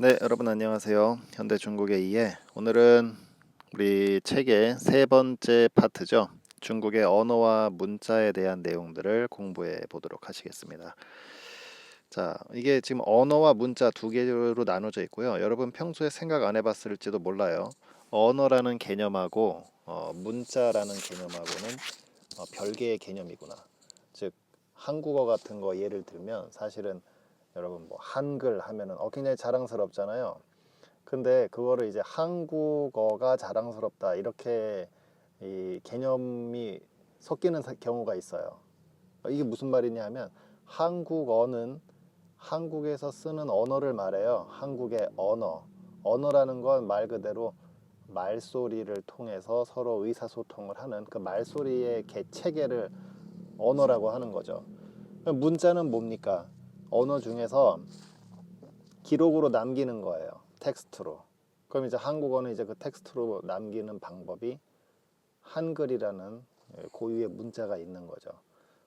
네, 여러분 안녕하세요. 현대 중국의 이해. 오늘은 우리 책의 세 번째 파트죠. 중국의 언어와 문자에 대한 내용들을 공부해 보도록 하시겠습니다. 자, 이게 지금 언어와 문자 두 개로 나눠져 있고요. 여러분 평소에 생각 안 해봤을지도 몰라요. 언어라는 개념하고 어, 문자라는 개념하고는 어, 별개의 개념이구나. 즉 한국어 같은 거 예를 들면 사실은 여러분 뭐 한글 하면은 어 굉장히 자랑스럽잖아요. 근데 그거를 이제 한국어가 자랑스럽다 이렇게 이 개념이 섞이는 사- 경우가 있어요. 이게 무슨 말이냐 하면 한국어는 한국에서 쓰는 언어를 말해요. 한국의 언어. 언어라는 건 말 그대로 말소리를 통해서 서로 의사소통을 하는 그 말소리의 개, 체계를 언어라고 하는 거죠. 문자는 뭡니까? 언어 중에서 기록으로 남기는 거예요. 텍스트로. 그럼 이제 한국어는 이제 그 텍스트로 남기는 방법이 한글이라는 고유의 문자가 있는 거죠.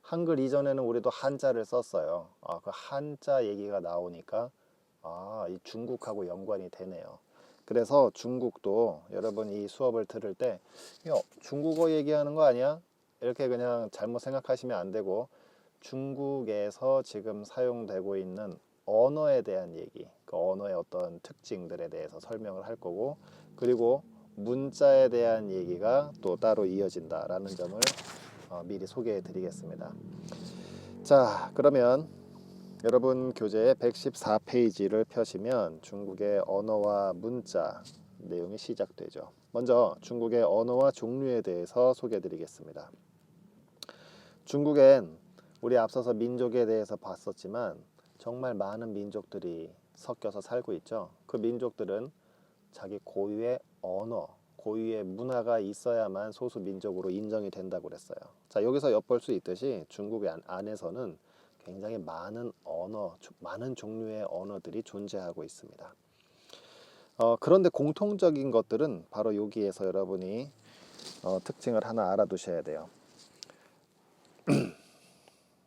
한글 이전에는 우리도 한자를 썼어요. 아, 그 한자 얘기가 나오니까 아, 이 중국하고 연관이 되네요. 그래서 중국도 여러분 이 수업을 들을 때 야, 중국어 얘기하는 거 아니야? 이렇게 그냥 잘못 생각하시면 안 되고 중국에서 지금 사용되고 있는 언어에 대한 얘기, 그 언어의 어떤 특징들에 대해서 설명을 할 거고, 그리고 문자에 대한 얘기가 또 따로 이어진다라는 점을 어, 미리 소개해 드리겠습니다. 자, 그러면 여러분 교재 114페이지를 펴시면 중국의 언어와 문자 내용이 시작되죠. 먼저 중국의 언어와 종류에 대해서 소개해 드리겠습니다. 중국엔 우리 앞서서 민족에 대해서 봤었지만 정말 많은 민족들이 섞여서 살고 있죠. 그 민족들은 자기 고유의 언어, 고유의 문화가 있어야만 소수 민족으로 인정이 된다고 그랬어요. 자, 여기서 엿볼 수 있듯이 중국의 안- 안에서는 굉장히 많은 언어, 조- 많은 종류의 언어들이 존재하고 있습니다. 어, 그런데 공통적인 것들은 바로 여기에서 여러분이 어, 특징을 하나 알아두셔야 돼요.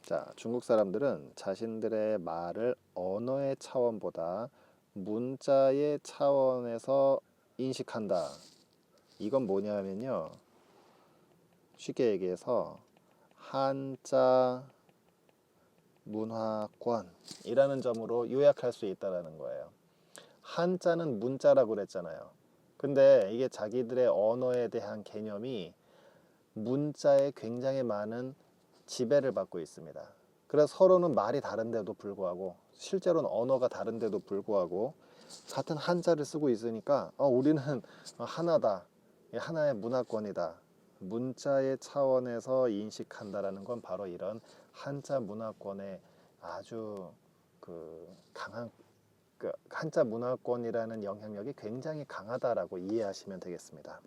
자, 중국 사람들은 자신들의 말을 언어의 차원보다 문자의 차원에서 인식한다. 이건 뭐냐면요. 쉽게 얘기해서 한자 문화권이라는 점으로 요약할 수 있다라는 거예요. 한자는 문자라고 그랬잖아요. 근데 이게 자기들의 언어에 대한 개념이 문자에 굉장히 많은 지배를 받고 있습니다. 그래서 서로는 말이 다른데도 불구하고 실제로는 언어가 다른데도 불구하고 같은 한자를 쓰고 있으니까 어, 우리는 하나다. 이 하나의 문화권이다. 문자의 차원에서 인식한다라는 건 바로 이런 한자 문화권의 아주 그 강한 그 한자 문화권이라는 영향력이 굉장히 강하다라고 이해하시면 되겠습니다.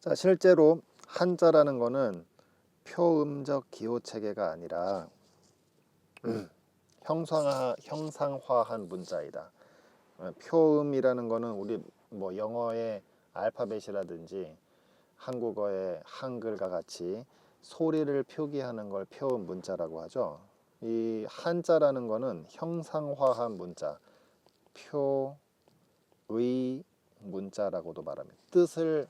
자, 실제로 한자라는 거는 표음적 기호 체계가 아니라 형상화 형상화한 문자이다. 어, 표음이라는 거는 우리 뭐 영어의 알파벳이라든지 한국어의 한글과 같이 소리를 표기하는 걸 표음 문자라고 하죠. 이 한자라는 거는 형상화한 문자, 표의 문자라고도 말합니다. 뜻을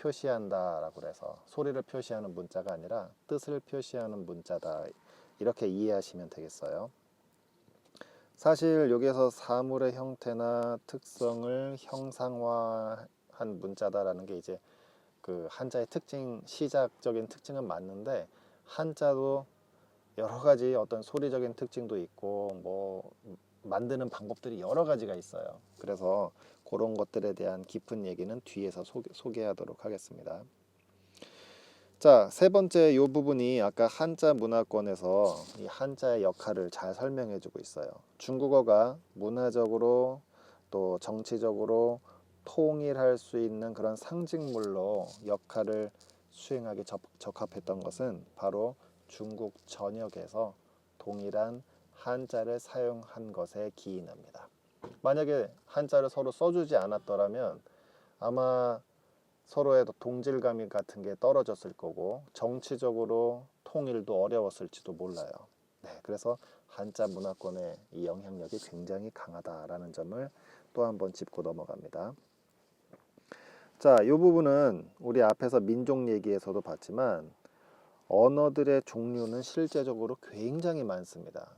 표시한다라고 그래서 소리를 표시하는 문자가 아니라 뜻을 표시하는 문자다 이렇게 이해하시면 되겠어요. 사실 여기에서 사물의 형태나 특성을 형상화한 문자다라는 게 이제 그 한자의 특징 시작적인 특징은 맞는데 한자도 여러 가지 어떤 소리적인 특징도 있고 뭐 만드는 방법들이 여러 가지가 있어요. 그래서 그런 것들에 대한 깊은 얘기는 뒤에서 소개, 소개하도록 하겠습니다. 자, 세 번째 요 부분이 아까 한자 문화권에서 이 한자의 역할을 잘 설명해 주고 있어요. 중국어가 문화적으로 또 정치적으로 통일할 수 있는 그런 상징물로 역할을 수행하기 적, 적합했던 것은 바로 중국 전역에서 동일한 한자를 사용한 것에 기인합니다. 만약에 한자를 서로 써주지 않았더라면 아마 서로의 동질감 같은 게 떨어졌을 거고 정치적으로 통일도 어려웠을지도 몰라요. 네, 그래서 한자 문화권의 이 영향력이 굉장히 강하다라는 점을 또 한번 짚고 넘어갑니다. 자, 이 부분은 우리 앞에서 민족 얘기에서도 봤지만 언어들의 종류는 실제적으로 굉장히 많습니다.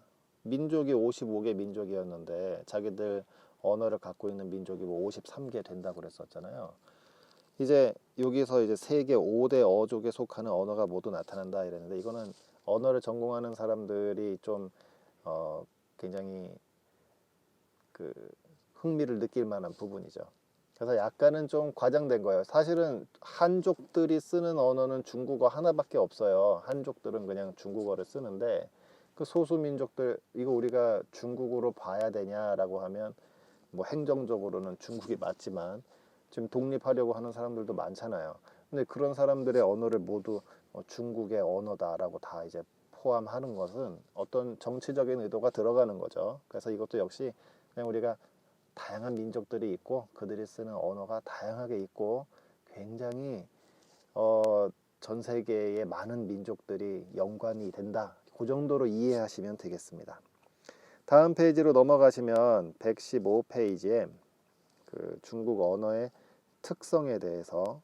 민족이 55개 민족이었는데 자기들 언어를 갖고 있는 민족이 뭐 53개 된다고 그랬었잖아요. 이제 여기서 이제 세계 5대 어족에 속하는 언어가 모두 나타난다 이랬는데 이거는 언어를 전공하는 사람들이 좀 어, 굉장히 그 흥미를 느낄 만한 부분이죠. 그래서 약간은 좀 과장된 거예요. 사실은 한족들이 쓰는 언어는 중국어 하나밖에 없어요. 한족들은 그냥 중국어를 쓰는데 그 소수민족들 이거 우리가 중국어로 봐야 되냐라고 하면 뭐 행정적으로는 중국이 맞지만 지금 독립하려고 하는 사람들도 많잖아요. 근데 그런 사람들의 언어를 모두 어, 중국의 언어다라고 다 이제 포함하는 것은 어떤 정치적인 의도가 들어가는 거죠. 그래서 이것도 역시 그냥 우리가 다양한 민족들이 있고 그들이 쓰는 언어가 다양하게 있고 굉장히 어, 전 세계의 많은 민족들이 연관이 된다. 그 정도로 이해하시면 되겠습니다. 다음 페이지로 넘어가시면 115페이지에 그 중국 언어의 특성에 대해서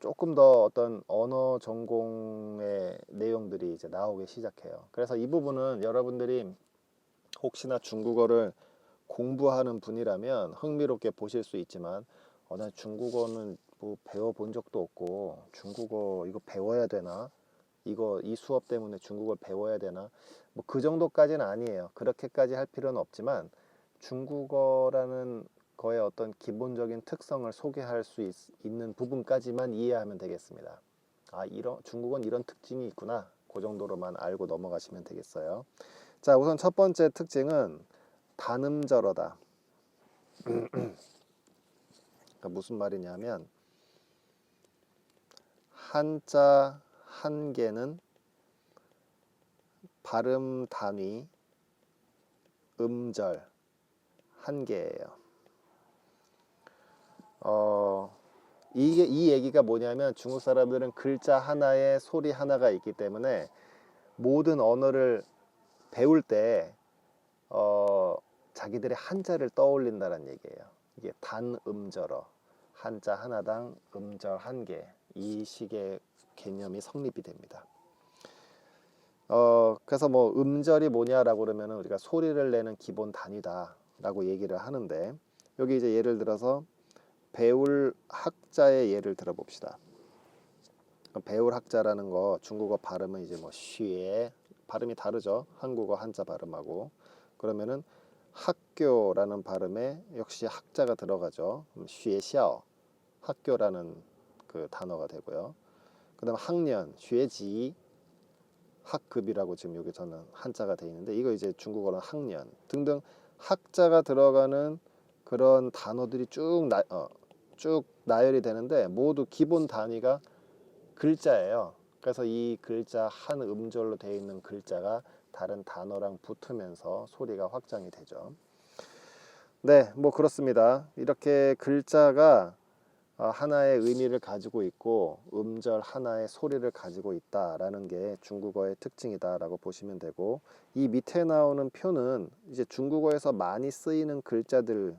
조금 더 어떤 언어 전공의 내용들이 이제 나오기 시작해요. 그래서 이 부분은 여러분들이 혹시나 중국어를 공부하는 분이라면 흥미롭게 보실 수 있지만 어, 난 중국어는 뭐 배워본 적도 없고 중국어 이거 배워야 되나? 이거 이 수업 때문에 중국어를 배워야 되나? 뭐 그 정도까지는 아니에요. 그렇게까지 할 필요는 없지만 중국어라는 거의 어떤 기본적인 특성을 소개할 수 있, 는 부분까지만 이해하면 되겠습니다. 아, 이런 중국은 이런 특징이 있구나. 그 정도로만 알고 넘어가시면 되겠어요. 자, 우선 첫 번째 특징은 단음절어다. 그러니까 무슨 말이냐면 한자 한 개는 발음 단위 음절 한 개예요. 어, 이게 이 얘기가 뭐냐면 중국 사람들은 글자 하나에 소리 하나가 있기 때문에 모든 언어를 배울 때 어, 자기들의 한자를 떠올린다는 얘기예요. 이게 단음절어 한자 하나당 음절 한 개 이 식의 개념이 성립이 됩니다. 어, 그래서 뭐 음절이 뭐냐라고 그러면 우리가 소리를 내는 기본 단위다라고 얘기를 하는데 여기 이제 예를 들어서 배울 학자의 예를 들어봅시다. 배울 학자라는 거 중국어 발음은 이제 뭐 쉬에 발음이 다르죠. 한국어 한자 발음하고 그러면은 학교라는 발음에 역시 학자가 들어가죠. 쉬에 샤오 학교라는 그 단어가 되고요. 그 다음 학년 쉬에지 학급이라고 지금 여기서는 한자가 되어 있는데 이거 이제 중국어는 학년 등등 학자가 들어가는 그런 단어들이 쭉 나, 어, 쭉 나열이 되는데 모두 기본 단위가 글자예요. 그래서 이 글자 한 음절로 되어 있는 글자가 다른 단어랑 붙으면서 소리가 확장이 되죠. 네, 뭐 그렇습니다. 이렇게 글자가 어, 하나의 의미를 가지고 있고 음절 하나의 소리를 가지고 있다라는 게 중국어의 특징이다라고 보시면 되고 이 밑에 나오는 표는 이제 중국어에서 많이 쓰이는 글자들인데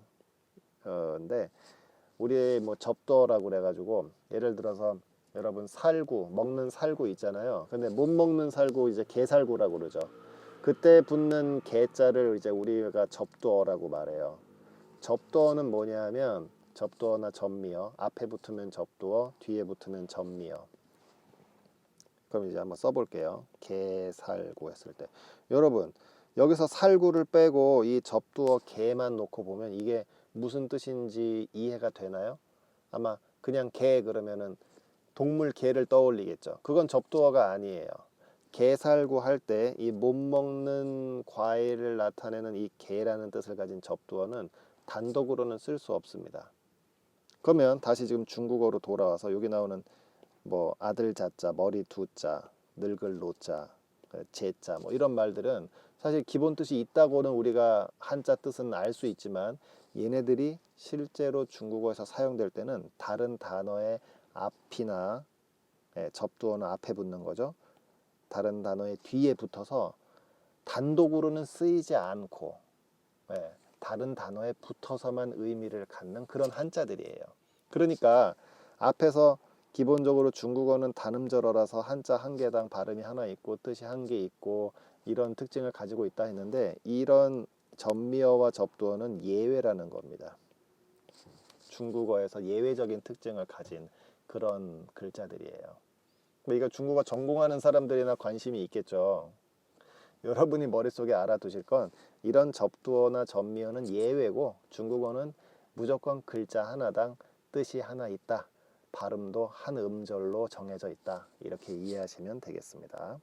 우리 뭐 접도라고 그래가지고 예를 들어서 여러분 살구 먹는 살구 있잖아요. 근데 못 먹는 살구 이제 개살구라고 그러죠. 그때 붙는 개자를 이제 우리가 접도어라고 말해요. 접도어는 뭐냐면 접도어나 전미어 앞에 붙으면 접도어 뒤에 붙으면 전미어 그럼 이제 한번 써볼게요 개 살구 했을 때 여러분 여기서 살구를 빼고 이 접두어 개만 놓고 보면 이게 무슨 뜻인지 이해가 되나요? 아마 그냥 개 그러면은 동물 개를 떠올리겠죠. 그건 접두어가 아니에요. 개살구 할 때 이 못 먹는 과일을 나타내는 이 개라는 뜻을 가진 접두어는 단독으로는 쓸 수 없습니다. 그러면 다시 지금 중국어로 돌아와서 여기 나오는 뭐 아들 자자, 머리 두자, 늙을 노자, 제자 뭐 이런 말들은 사실 기본 뜻이 있다고는 우리가 한자 뜻은 알 수 있지만 얘네들이 실제로 중국어에서 사용될 때는 다른 단어의 앞이나 예, 접두어는 앞에 붙는 거죠. 다른 단어의 뒤에 붙어서 단독으로는 쓰이지 않고 예, 다른 단어에 붙어서만 의미를 갖는 그런 한자들이에요. 그러니까 앞에서 기본적으로 중국어는 단음절어라서 한자 한 개당 발음이 하나 있고 뜻이 한 개 있고 이런 특징을 가지고 있다 했는데 이런 전미어와 접두어는 예외라는 겁니다. 중국어에서 예외적인 특징을 가진 그런 글자들이에요. 이거 중국어 전공하는 사람들이나 관심이 있겠죠. 여러분이 머릿속에 알아두실 건 이런 접두어나 전미어는 예외고 중국어는 무조건 글자 하나당 뜻이 하나 있다. 발음도 한 음절로 정해져 있다. 이렇게 이해하시면 되겠습니다.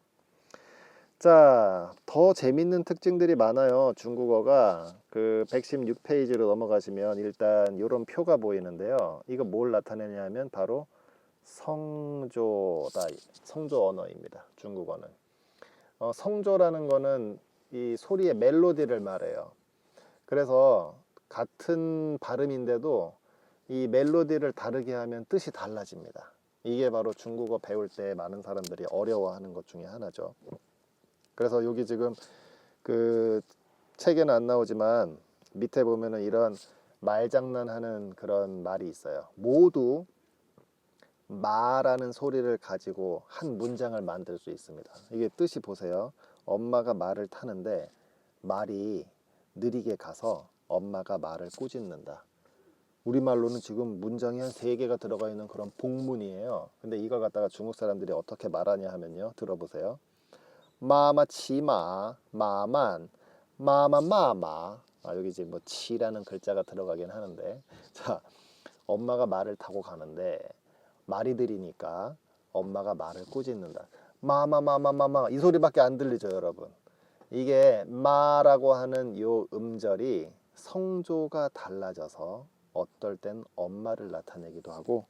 자, 더 재밌는 특징들이 많아요. 중국어가 그 116페이지로 넘어가시면 일단 이런 표가 보이는데요. 이거 뭘 나타내냐면 바로 성조다. 성조 언어입니다. 중국어는. 어, 성조라는 거는 이 소리의 멜로디를 말해요. 그래서 같은 발음인데도 이 멜로디를 다르게 하면 뜻이 달라집니다. 이게 바로 중국어 배울 때 많은 사람들이 어려워하는 것 중에 하나죠. 그래서 여기 지금 그 책에는 안 나오지만 밑에 보면은 이런 말장난하는 그런 말이 있어요. 모두 마라는 소리를 가지고 한 문장을 만들 수 있습니다. 이게 뜻이 보세요. 엄마가 말을 타는데 말이 느리게 가서 엄마가 말을 꾸짖는다. 우리말로는 지금 문장이 한 세 개가 들어가 있는 그런 복문이에요. 근데 이거 갖다가 중국 사람들이 어떻게 말하냐 하면요. 들어보세요. 마마 치마 마만 마마 마마 아 여기 이제 뭐 치라는 글자가 들어가긴 하는데 자 엄마가 말을 타고 가는데 말이 들이니까 엄마가 말을 꾸짖는다 마마 마마 마마 이 소리밖에 안 들리죠 여러분 이게 마라고 하는 요 음절이 성조가 달라져서 어떨 땐 엄마를 나타내기도 하고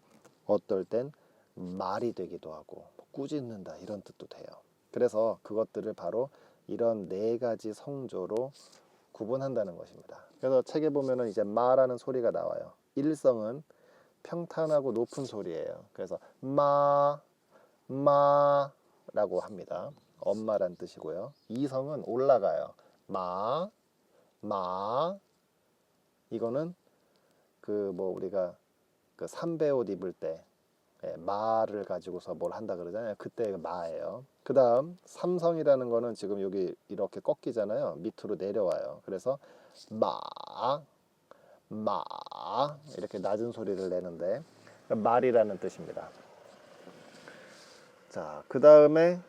어떨 땐 말이 되기도 하고 꾸짖는다 이런 뜻도 돼요 그래서 그것들을 바로 이런 네 가지 성조로 구분한다는 것입니다. 그래서 책에 보면은 이제 마라는 소리가 나와요. 일성은 평탄하고 높은 소리예요. 그래서 마, 마라고 합니다. 엄마란 뜻이고요. 이성은 올라가요. 마, 마. 이거는 그 뭐 우리가 그 삼배 옷 입을 때 예, 마를 가지고서 뭘 한다 그러잖아요. 그때 그 마예요. 그 다음 삼성이라는 거는 지금 여기 이렇게 꺾이잖아요. 밑으로 내려와요. 그래서 마, 마 이렇게 낮은 소리를 내는데 말이라는 뜻입니다. 자, 그 다음에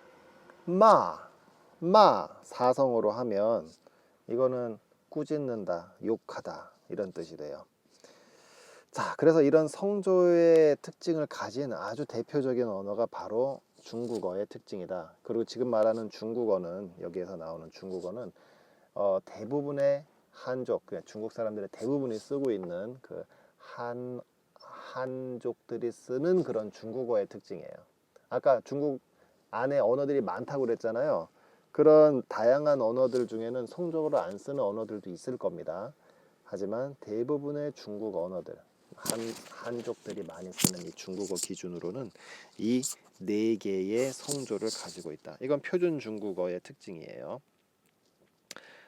마, 마 사성으로 하면 이거는 꾸짖는다, 욕하다 이런 뜻이 돼요. 자, 그래서 이런 성조의 특징을 가진 아주 대표적인 언어가 바로 중국어의 특징이다. 그리고 지금 말하는 중국어는 여기에서 나오는 중국어는 어, 대부분의 한족, 그냥 중국 사람들의 대부분이 쓰고 있는 그 한 한족들이 쓰는 그런 중국어의 특징이에요. 아까 중국 안에 언어들이 많다고 그랬잖아요. 그런 다양한 언어들 중에는 성적으로 안 쓰는 언어들도 있을 겁니다. 하지만 대부분의 중국 언어들, 한, 한족들이 많이 쓰는 이 중국어 기준으로는 이 네 개의 성조를 가지고 있다. 이건 표준 중국어의 특징이에요.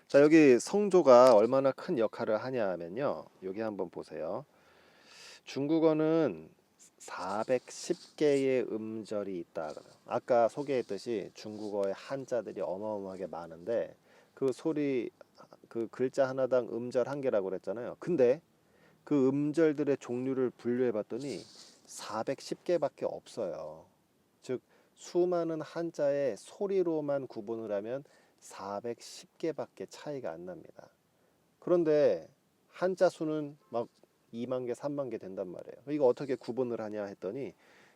자, 여기 성조가 얼마나 큰 역할을 하냐 하면요. 여기 한번 보세요. 중국어는 410개의 음절이 있다. 아까 소개했듯이 중국어의 한자들이 어마어마하게 많은데 그 소리 그 글자 하나당 음절 한 개라고 그랬잖아요. 근데 그 음절들의 종류를 분류해 봤더니 410개밖에 없어요. 즉 수많은 한자의 소리로만 구분을 하면 410개밖에 차이가 안 납니다. 그런데 한자 수는 막 2만 개, 3만 개 된단 말이에요. 이거 어떻게 구분을 하냐 했더니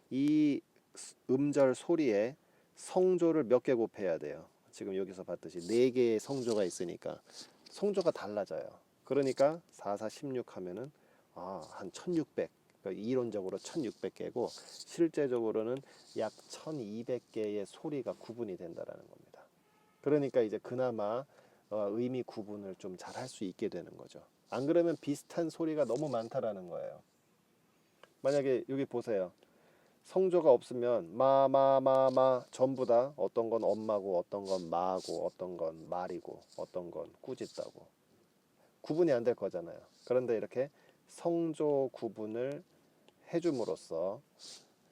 이 음절 소리에 성조를 몇 개 곱해야 돼요. 지금 여기서 봤듯이 네 개의 성조가 있으니까 성조가 달라져요. 그러니까 4, 4, 16 하면은 아, 한 1600. 그러니까 이론적으로 1600개고 실제적으로는 약 1200개의 소리가 구분이 된다라는 겁니다. 그러니까 이제 그나마 어, 의미 구분을 좀 잘 할 수 있게 되는 거죠. 안 그러면 비슷한 소리가 너무 많다라는 거예요. 만약에 여기 보세요. 성조가 없으면 마마마마 전부 다 어떤 건 엄마고 어떤 건 마고 어떤 건 말이고 어떤 건 꾸짖다고 구분이 안 될 거잖아요. 그런데 이렇게 성조 구분을 해줌으로써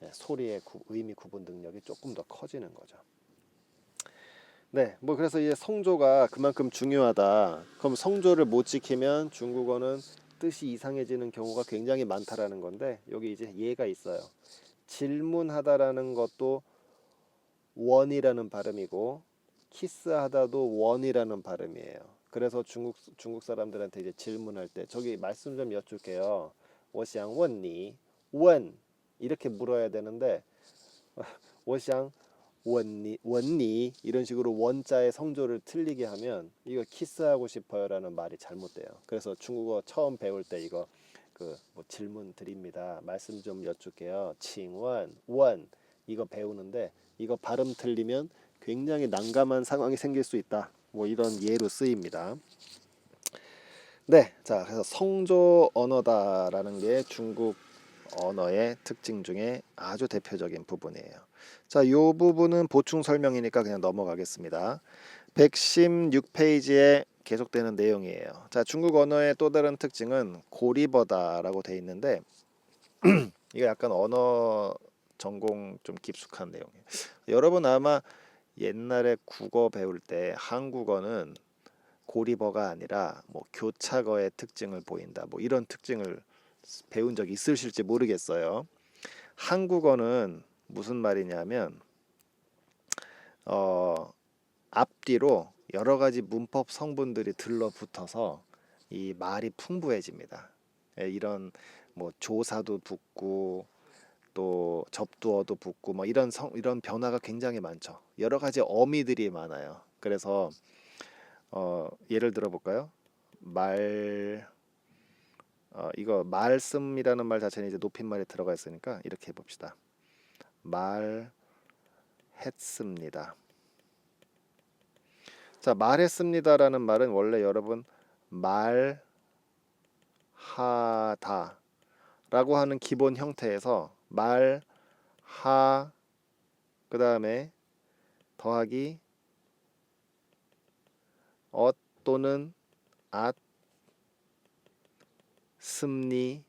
예, 소리의 구- 의미 구분 능력이 조금 더 커지는 거죠. 네, 뭐 그래서 이제 성조가 그만큼 중요하다. 그럼 성조를 못 지키면 중국어는 뜻이 이상해지는 경우가 굉장히 많다라는 건데 여기 이제 예가 있어요. 질문하다라는 것도 원이라는 발음이고 키스하다도 원이라는 발음이에요. 그래서 중국 중국 사람들한테 이제 질문할 때 저기 말씀 좀 여쭐게요. 我想问你 원 이렇게 물어야 되는데 我想 원니 원니 이런 식으로 원자의 성조를 틀리게 하면 이거 키스하고 싶어요라는 말이 잘못돼요. 그래서 중국어 처음 배울 때 이거 그 뭐 질문 드립니다. 말씀 좀 여쭐게요. 칭원 원 이거 배우는데 이거 발음 틀리면 굉장히 난감한 상황이 생길 수 있다. 뭐 이런 예로 쓰입니다. 네, 자 그래서 성조 언어다라는 게 중국 언어의 특징 중에 아주 대표적인 부분이에요. 자, 이 부분은 보충 설명이니까 그냥 넘어가겠습니다. 116페이지에 계속되는 내용이에요. 자, 중국 언어의 또 다른 특징은 고리버다라고 돼 있는데 이거 약간 언어 전공 좀 깊숙한 내용이에요. 여러분 아마 옛날에 국어 배울 때 한국어는 고리버가 아니라 뭐 교차거의 특징을 보인다. 뭐 이런 특징을 배운 적 있으실지 모르겠어요. 한국어는 무슨 말이냐면 어 앞뒤로 여러 가지 문법 성분들이 들러붙어서 이 말이 풍부해집니다. 예, 이런 뭐 조사도 붙고 또 접두어도 붙고 뭐 이런 성 이런 변화가 굉장히 많죠. 여러 가지 어미들이 많아요. 그래서 어 예를 들어 볼까요? 말 어, 이거 말씀이라는 말 자체는 이제 높임말이 들어가 있으니까 이렇게 해 봅시다. 말했습니다. 자, 말했습니다라는 말은 원래 여러분 말하다 라고 하는 기본 형태에서 말하 그 다음에 더하기 엇 또는 앗 습니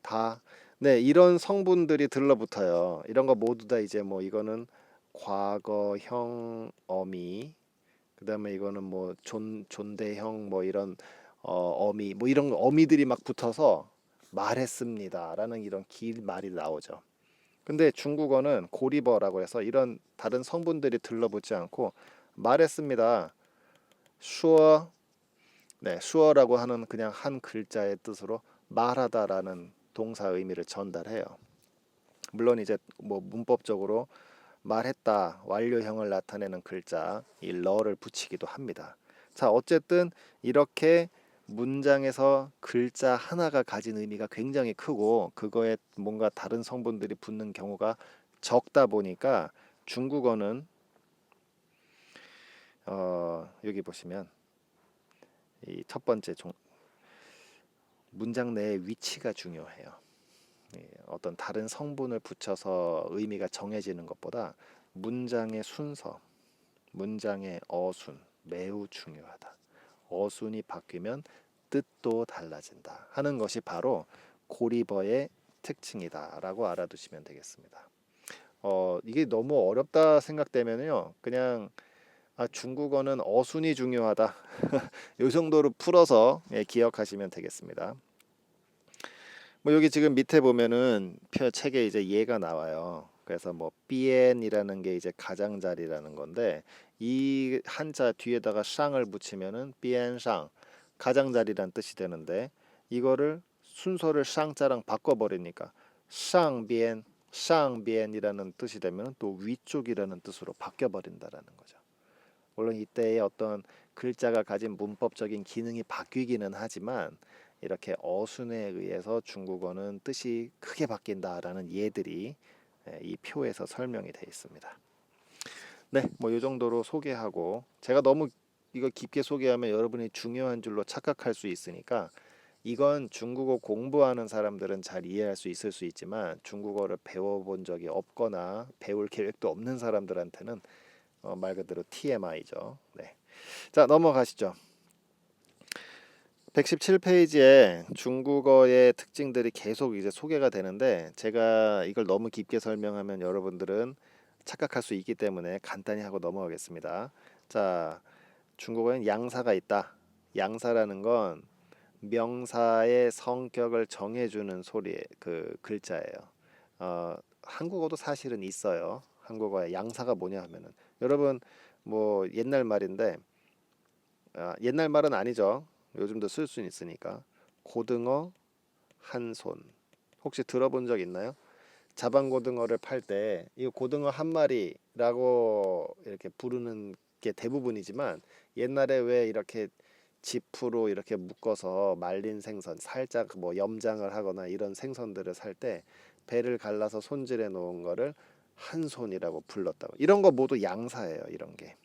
다 네, 이런 성분들이 들러붙어요. 이런 거 모두 다 이제 뭐 이거는 과거형 어미 그다음에 이거는 뭐 존 존대형 뭐 이런 어, 어미 뭐 이런 어미들이 막 붙어서 말했습니다라는 이런 긴 말이 나오죠. 근데 중국어는 고리버라고 해서 이런 다른 성분들이 들러붙지 않고 말했습니다. 슈어 네, 슈어라고 하는 그냥 한 글자의 뜻으로 말하다라는 동사 의미를 전달해요. 물론 이제 뭐 문법적으로 말했다 완료형을 나타내는 글자 이 러를 붙이기도 합니다. 자, 어쨌든 이렇게 문장에서 글자 하나가 가진 의미가 굉장히 크고 그거에 뭔가 다른 성분들이 붙는 경우가 적다 보니까 중국어는 어, 여기 보시면 이 첫 번째 종, 문장 내의 위치가 중요해요. 예, 어떤 다른 성분을 붙여서 의미가 정해지는 것보다 문장의 순서, 문장의 어순 매우 중요하다. 어순이 바뀌면 뜻도 달라진다 하는 것이 바로 고리버의 특징이다라고 알아두시면 되겠습니다. 어, 이게 너무 어렵다 생각되면요, 그냥 아, 중국어는 어순이 중요하다. 이 정도로 풀어서 예, 기억하시면 되겠습니다. 뭐 여기 지금 밑에 보면은 표 책에 이제 예가 나와요. 그래서 뭐 비엔이라는 게 이제 가장자리라는 건데 이 한자 뒤에다가 쌍을 붙이면은 비엔상 가장자리란 뜻이 되는데 이거를 순서를 쌍자랑 바꿔버리니까 쌍비엔 쌍비엔이라는 뜻이 되면 또 위쪽이라는 뜻으로 바뀌어버린다라는 거죠. 물론 이때의 어떤 글자가 가진 문법적인 기능이 바뀌기는 하지만 이렇게 어순에 의해서 중국어는 뜻이 크게 바뀐다라는 예들이 예, 이 표에서 설명이 되어 있습니다. 네, 뭐 이 정도로 소개하고 제가 너무 이거 깊게 소개하면 여러분이 중요한 줄로 착각할 수 있으니까 이건 중국어 공부하는 사람들은 잘 이해할 수 있을 수 있지만 중국어를 배워본 적이 없거나 배울 계획도 없는 사람들한테는 어, 말 그대로 TMI죠. 네. 자 넘어가시죠. 117페이지에 중국어의 특징들이 계속 이제 소개가 되는데 제가 이걸 너무 깊게 설명하면 여러분들은 착각할 수 있기 때문에 간단히 하고 넘어가겠습니다. 자, 중국어엔 양사가 있다. 양사라는 건 명사의 성격을 정해주는 소리 그 글자예요. 어, 한국어도 사실은 있어요. 한국어에 양사가 뭐냐 하면은 여러분 뭐 옛날 말인데 아, 옛날 말은 아니죠. 요즘도 쓸 수는 있으니까 고등어 한 손 혹시 들어본 적 있나요? 자반 고등어를 팔 때 이 고등어 한 마리라고 이렇게 부르는 게 대부분이지만 옛날에 왜 이렇게 지프로 이렇게 묶어서 말린 생선 살짝 뭐 염장을 하거나 이런 생선들을 살 때 배를 갈라서 손질해 놓은 거를 한 손이라고 불렀다고 이런 거 모두 양사예요 이런 게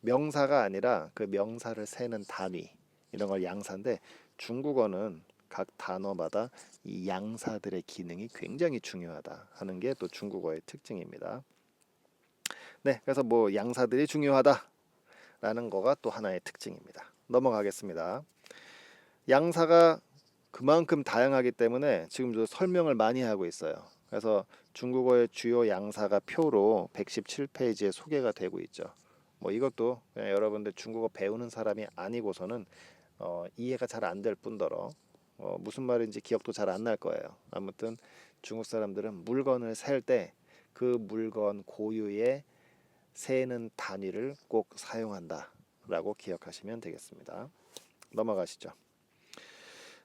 명사가 아니라 그 명사를 세는 단위 이런 걸 양사인데 중국어는 각 단어마다 이 양사들의 기능이 굉장히 중요하다 하는 게 또 중국어의 특징입니다. 네, 그래서 뭐 양사들이 중요하다라는 거가 또 하나의 특징입니다. 넘어가겠습니다. 양사가 그만큼 다양하기 때문에 지금 도 설명을 많이 하고 있어요. 그래서 중국어의 주요 양사가 표로 117페이지에 소개가 되고 있죠. 뭐 이것도 그냥 여러분들 중국어 배우는 사람이 아니고서는 어, 이해가 잘 안 될 뿐더러 어, 무슨 말인지 기억도 잘 안 날 거예요. 아무튼 중국 사람들은 물건을 살 때 그 물건 고유의 세는 단위를 꼭 사용한다라고 기억하시면 되겠습니다. 넘어가시죠.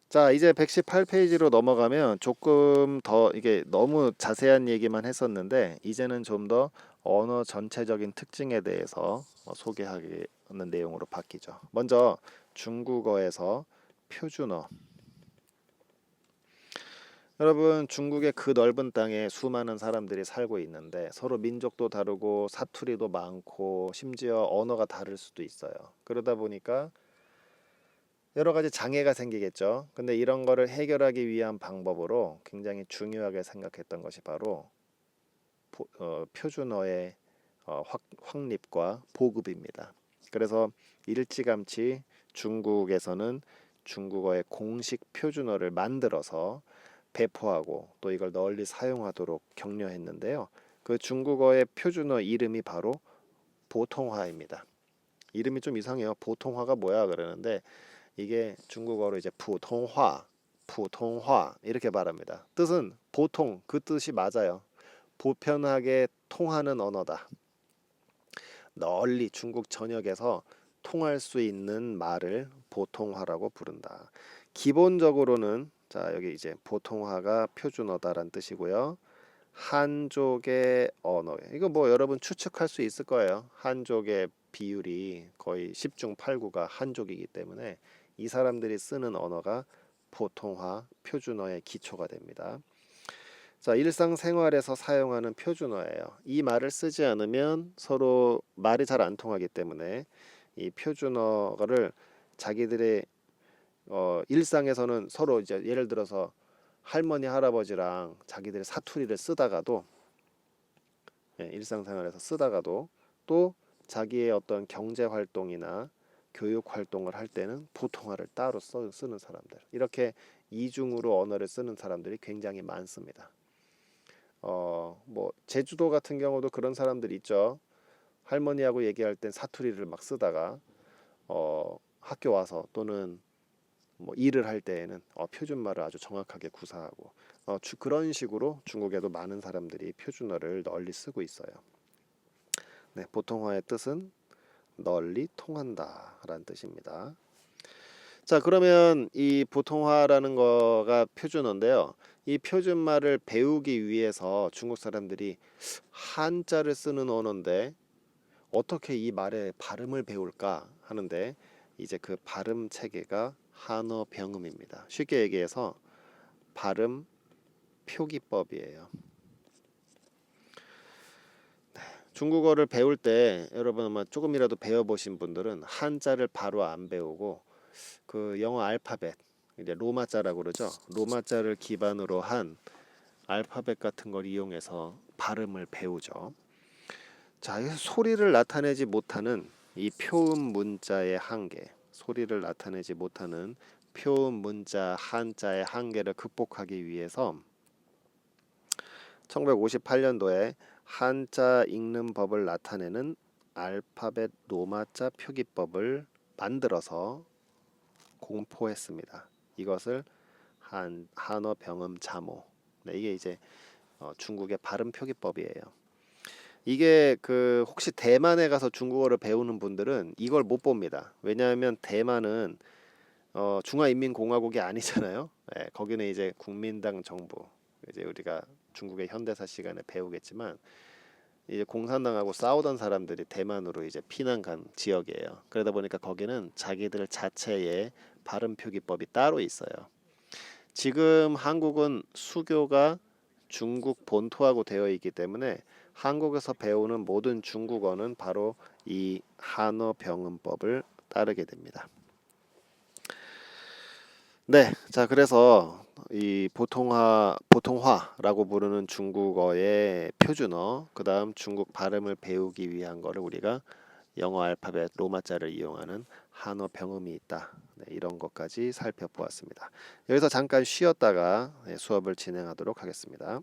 자, 이제 118페이지로 넘어가면 조금 더 이게 너무 자세한 얘기만 했었는데 이제는 좀 더 언어 전체적인 특징에 대해서 어, 소개하는 내용으로 바뀌죠. 먼저 중국어에서 표준어. 여러분 중국의 그 넓은 땅에 수많은 사람들이 살고 있는데 서로 민족도 다르고 사투리도 많고 심지어 언어가 다를 수도 있어요. 그러다 보니까 여러 가지 장애가 생기겠죠. 근데 이런 거를 해결하기 위한 방법으로 굉장히 중요하게 생각했던 것이 바로 포, 어, 표준어의 어, 확, 확립과 보급입니다. 그래서 일찌감치 중국에서는 중국어의 공식 표준어를 만들어서 배포하고 또 이걸 널리 사용하도록 격려했는데요. 그 중국어의 표준어 이름이 바로 보통화입니다. 이름이 좀 이상해요. 보통화가 뭐야 그러는데 이게 중국어로 이제 푸통화, 푸통화 이렇게 말합니다. 뜻은 보통 그 뜻이 맞아요. 보편하게 통하는 언어다. 널리 중국 전역에서 통할 수 있는 말을 보통화라고 부른다. 기본적으로는 자 여기 이제 보통화가 표준어다란 뜻이고요. 한족의 언어 이거 뭐 여러분 추측할 수 있을 거예요. 한족의 비율이 거의 10중 8구가 한족이기 때문에 이 사람들이 쓰는 언어가 보통화 표준어의 기초가 됩니다. 자, 일상생활에서 사용하는 표준어예요. 이 말을 쓰지 않으면 서로 말이 잘 안 통하기 때문에 이 표준어를 자기들의 어, 일상에서는 서로 이제 예를 들어서 할머니 할아버지랑 자기들의 사투리를 쓰다가도 예, 일상생활에서 쓰다가도 또 자기의 어떤 경제 활동이나 교육 활동을 할 때는 보통화를 따로 써, 쓰는 사람들 이렇게 이중으로 언어를 쓰는 사람들이 굉장히 많습니다. 어, 뭐 제주도 같은 경우도 그런 사람들 있죠. 할머니하고 얘기할 땐 사투리를 막 쓰다가 어, 학교 와서 또는 뭐 일을 할 때에는 어, 표준말을 아주 정확하게 구사하고 어, 주, 그런 식으로 중국에도 많은 사람들이 표준어를 널리 쓰고 있어요. 네, 보통화의 뜻은 널리 통한다 라는 뜻입니다. 자, 그러면 이 보통화라는 거가 표준어인데요. 이 표준말을 배우기 위해서 중국 사람들이 한자를 쓰는 언어인데 어떻게 이 말의 발음을 배울까 하는데 이제 그 발음 체계가 한어 병음입니다. 쉽게 얘기해서 발음 표기법이에요. 네, 중국어를 배울 때 여러분 아마 조금이라도 배워보신 분들은 한자를 바로 안 배우고 그 영어 알파벳 이제 로마자라고 그러죠. 로마자를 기반으로 한 알파벳 같은 걸 이용해서 발음을 배우죠. 자, 소리를 나타내지 못하는 이 표음 문자의 한계, 소리를 나타내지 못하는 표음 문자 한자의 한계를 극복하기 위해서 1958년도에 한자 읽는 법을 나타내는 알파벳 로마자 표기법을 만들어서 공포했습니다. 이것을 한 한어 병음 자모. 네, 이게 이제 어, 중국의 발음 표기법이에요. 이게 그 혹시 대만에 가서 중국어를 배우는 분들은 이걸 못 봅니다. 왜냐하면 대만은 어, 중화인민공화국이 아니잖아요. 예, 거기는 이제 국민당 정부. 이제 우리가 중국의 현대사 시간에 배우겠지만 이제 공산당하고 싸우던 사람들이 대만으로 이제 피난 간 지역이에요. 그러다 보니까 거기는 자기들 자체의 발음 표기법이 따로 있어요. 지금 한국은 수교가 중국 본토하고 되어 있기 때문에 한국에서 배우는 모든 중국어는 바로 이 한어 병음법을 따르게 됩니다. 네, 자 그래서 이 보통화 보통화라고 부르는 중국어의 표준어, 그다음 중국 발음을 배우기 위한 거를 우리가 영어 알파벳 로마자를 이용하는 한어 병음이 있다. 네, 이런 것까지 살펴보았습니다. 여기서 잠깐 쉬었다가 네, 수업을 진행하도록 하겠습니다.